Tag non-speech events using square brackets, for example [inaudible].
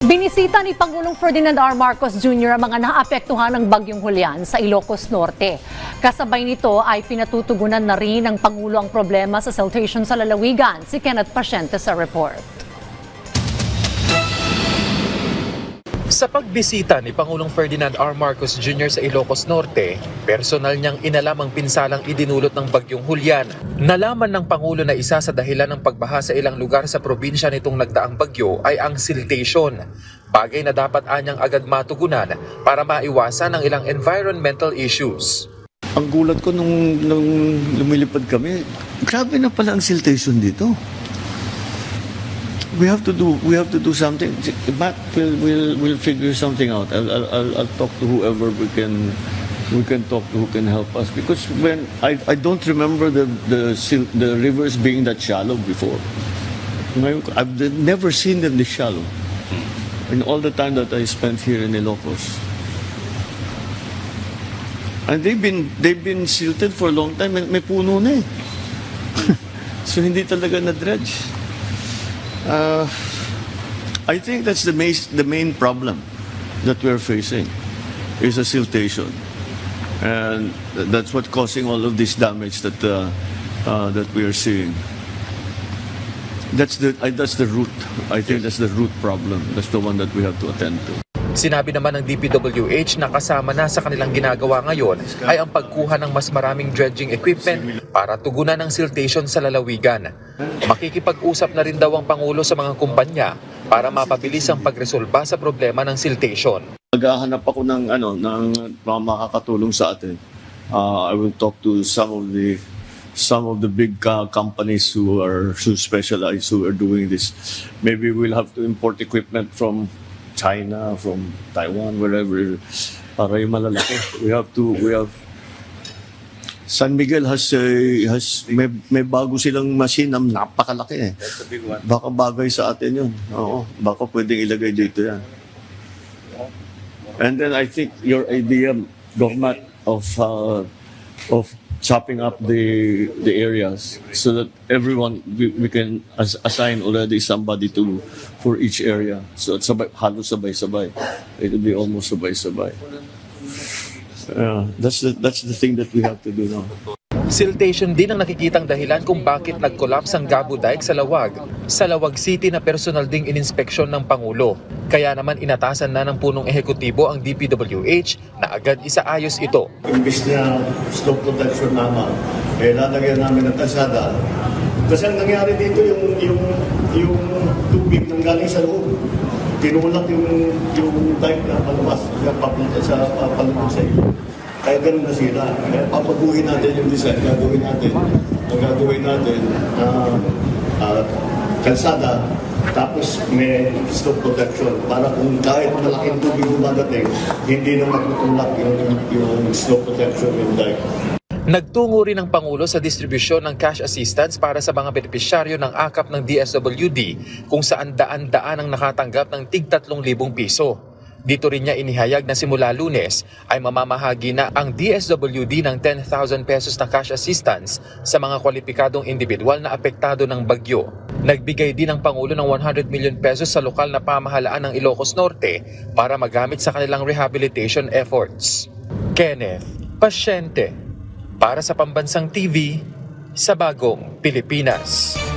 Binisita ni Pangulong Ferdinand R. Marcos Jr. ang mga naapektuhan ng Bagyong Julian sa Ilocos Norte. Kasabay nito ay pinatutugunan na rin ng Pangulo ang problema sa siltation sa lalawigan. Si Kenneth Pasyente sa report. Sa pagbisita ni Pangulong Ferdinand R. Marcos Jr. sa Ilocos Norte, personal niyang inalam ang pinsalang idinulot ng Bagyong Julian. Nalaman ng Pangulo na isa sa dahilan ng pagbaha sa ilang lugar sa probinsya nitong nagdaang bagyo ay ang siltation. Bagay na dapat anyang agad matugunan para maiwasan ang ilang environmental issues. Ang gulat ko nung, nung lumilipad kami, grabe na pala ang siltation dito. We have to do we have to do something. Matt will will will figure something out. I'll, I'll, I'll, talk to whoever we can we can talk to who can help us because when I, I don't remember the the the rivers being that shallow before. I've never seen them this shallow. In all the time that I spent here in Ilocos. And they've been they've been silted for a long time. May, may puno na eh. [laughs] so hindi talaga na dredge. Uh, I think that's the main the main problem that we're facing is a siltation, and that's what causing all of this damage that uh, uh, that we are seeing. That's the that's the root. I think that's the root problem. That's the one that we have to attend to. Sinabi naman ng DPWH na kasama na sa kanilang ginagawa ngayon ay ang pagkuha ng mas maraming dredging equipment para tugunan ng siltation sa lalawigan. Makikipag-usap na rin daw ang Pangulo sa mga kumpanya para mapabilis ang pagresolba sa problema ng siltation. Maghahanap ako ng ano ng mga makakatulong sa atin. Uh, I will talk to some of the some of the big uh, companies who are who specialize who are doing this. Maybe we'll have to import equipment from China, from Taiwan, wherever para yung malalaki. We have to we have San Miguel has a, has may, may bago silang machine na napakalaki eh. Baka bagay sa atin yun. Oo, baka pwedeng ilagay dito yan. And then I think your idea, Dormat, of uh, of chopping up the the areas so that everyone we, we can as, assign already somebody to for each area. So it's sabay, halos sabay-sabay. It will be almost sabay-sabay. Yeah, that's the that's the thing that we have to do now. Siltation din ang nakikitang dahilan kung bakit nag-collapse ang Gabo Dike sa Lawag. Sa Lawag City na personal ding ininspeksyon ng Pangulo. Kaya naman inatasan na ng punong ehekutibo ang DPWH na agad isaayos ito. Imbis na slope protection naman, eh lalagyan namin ng kalsada. Kasi ang nangyari dito yung yung yung tubig nang galing sa loob. Tinulak yung yung pipe na palabas, papunta sa palabas sa iyo. Kaya ganun na sila. Kaya papaguhin natin yung design, gagawin natin, gagawin natin, ah ah, kalsada, tapos may slope protection para kung kahit malaking tubig dumadating, hindi na magtutulak yung, yung slope protection yung dike. Nagtungo rin ang Pangulo sa distribusyon ng cash assistance para sa mga benepisyaryo ng akap ng DSWD kung saan daan-daan ang nakatanggap ng tig 3,000 piso. Dito rin niya inihayag na simula lunes ay mamamahagi na ang DSWD ng 10,000 pesos na cash assistance sa mga kwalipikadong individual na apektado ng bagyo. Nagbigay din ang Pangulo ng 100 million pesos sa lokal na pamahalaan ng Ilocos Norte para magamit sa kanilang rehabilitation efforts. Kenneth, pasyente para sa Pambansang TV sa Bagong Pilipinas.